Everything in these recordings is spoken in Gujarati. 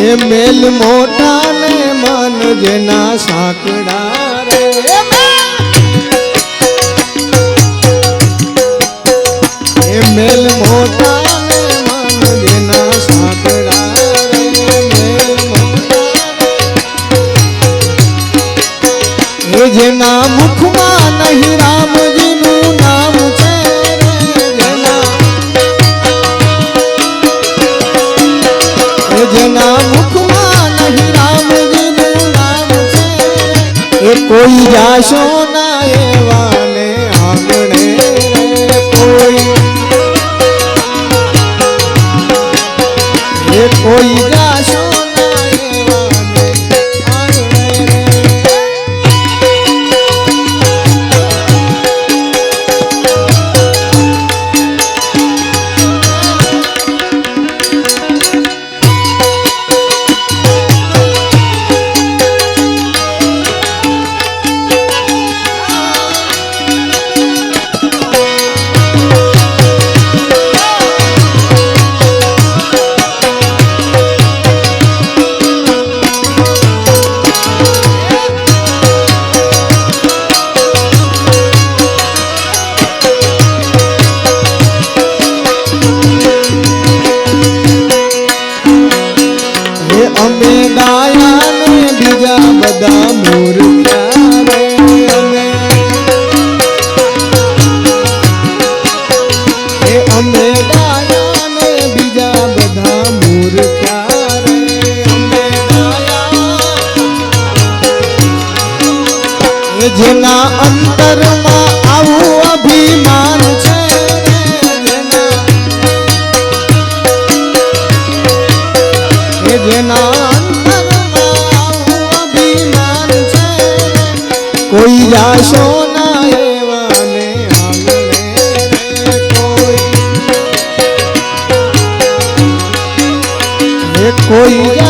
હે મેલ મોટા ને મન જેના સાંકડા રે. કોઈ જાશો ના એવાને આપણે કોઈ કોઈ રાયા ને બીજા બધા મોર બીજા બધા મોર ક્યારે જેના અંતરમાં કોઈ.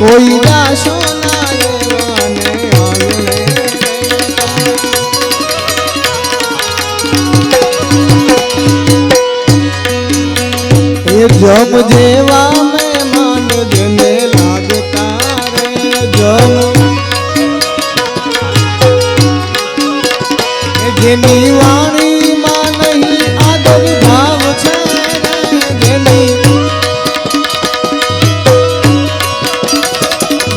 我应该。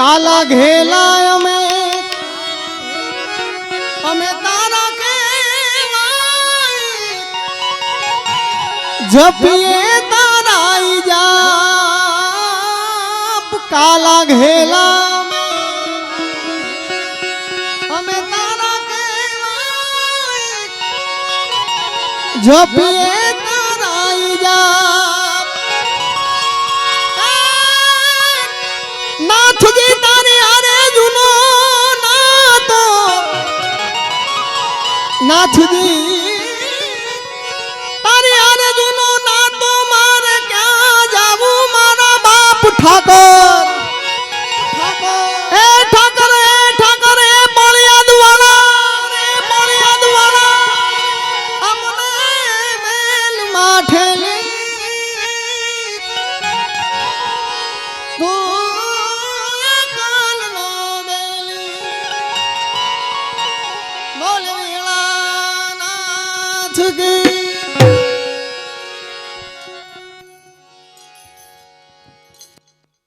કાલા ઘેલા અમે. અમે તારા કેવાય જપીએ તારા જાપ કાલા ઘેલા અમે. તારા કેવાય જપીએ નાથજી તારી હારે જૂનો નાતો મારે ક્યાં જાવું? મારા બાપ ઠાકર Okay.